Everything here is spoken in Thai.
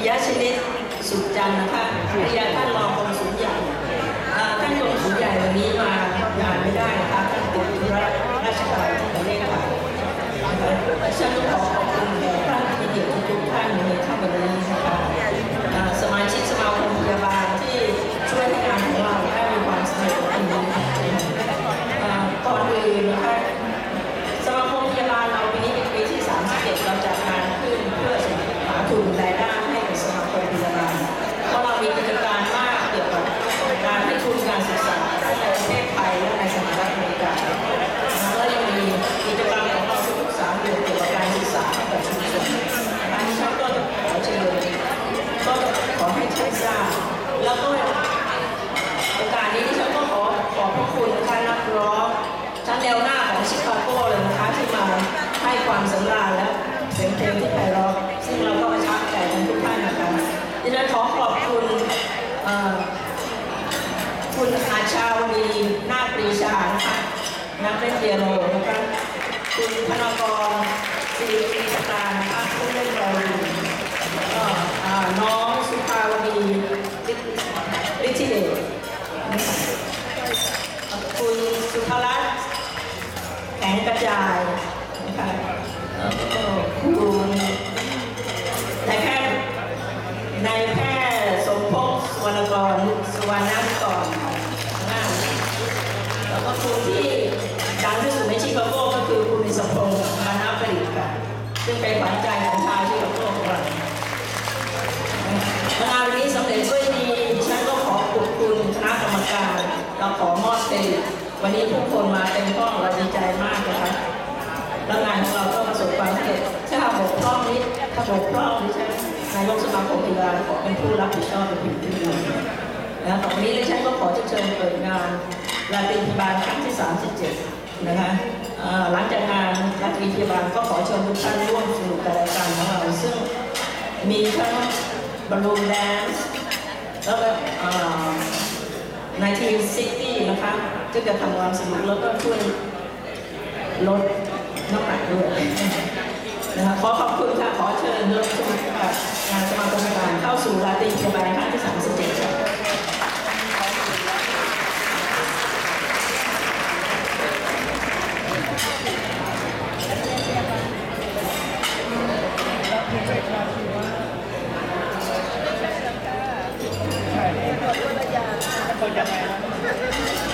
ปิยะชนิดสุขจันทร์นะคะภริยาท่านรองกรมสุลใหญ่อ่าท่านกรมสุลใหญ่วันนี้มางานไม่ได้นะคะท่านติดธุระราชการที่ประเทศไทยนะคะฉันต้องขอขอบคุณแด่ท่านที่เกียรติทุกท่านในค่ำวันนี้นะคะอ่าสมาชิกสมาคมพยาบาลที่ช่วยให้งานของเราได้มีความสำเร็จในวันนี้อ่าก่อนอื่นนะคะ สมาคมพยาบาลเราปีนี้เป็นปีที่ 37 เราจัดงานขึ้นเพื่อหาทุนรายได้ให้กับสมาคมพยาบาล เพราะเรามีกิจการมากเกี่ยวกับการให้ทุนการศึกษาทั้งในประเทศไทยและในสหรัฐอเมริกาแล้วยังมีกิจกรรมของเราทุกๆสามเดือนเกี่ยวกับการศึกษาให้กับชุมชนอันนี้ฉันก็จะขอเชิญก็ขอให้ท่านทราบแล้วก็ โอกาสนี้ที่ฉันก็ขอขอบพระคุณนะคะนักร้องชั้นแนวหน้าของชิคาโก้เลยนะคะที่มาให้ความสำราญและเสียงเพลงที่ไพเราะซึ่งเราก็ประทับใจกันทุกท่านนะคะดิฉันขอขอบคุณเอ่อคุณอาชาวดีนาคปรีชานะคะนักเล่นเปียโนนะคะคุณธนากรสิริปรีชตานะคะผู้เล่นไวโอลินแล้วก็อ่าน้องสุภาวดีฤทธิเดช คุณสุภรัตน์แข็งกระจายนะคะแล้วก็คุณนายแพทย์นายแพทย์สมภพสุวรรณ กรสุวรรณก่อนนแล้วก็คุณที่ดังที่สุดในชิคาโกก็คือคุณสมพงษ์มานาผลิตค่ะซึ่งเป็นขวัญใจของชาวชิคาโกของเรางานวันนี้สำเร็จด้วยดีฉันก็ขอขอบคุณคณะกรรมการเราขอมอบเป็นวันนี้ทุกคนมาเต็มห้องเราดีใจมากนะคะแล้วงานของเราก็ประสบความสำเร็จถ้าหากบกพร่องนี้ถ้าบกพร่องดิฉันายกสมาคมกีฬาขอเป็นผู้รับผิดชอบเป็นผู้ดูนะต่อไปนี้ดิฉันก็ขอเชิญเปิดงานราตรีพยาบาลครั้งที่ 37 นะคะเอ่อหลังจากงานราตรีพยาบาลก็ขอเชิญทุกท่านร่วมสนุกกับรายการของเราซึ่งมีทั้งบอลลูนแดนซ์แล้วก็ในทีมซิตี้นะคะจะจะทำความสนุกแล้วก็ช่วยลดน้ำหนักด้วยนะคะขอขอบคุณค่ะ ขอเชิญ คนยังไงนะ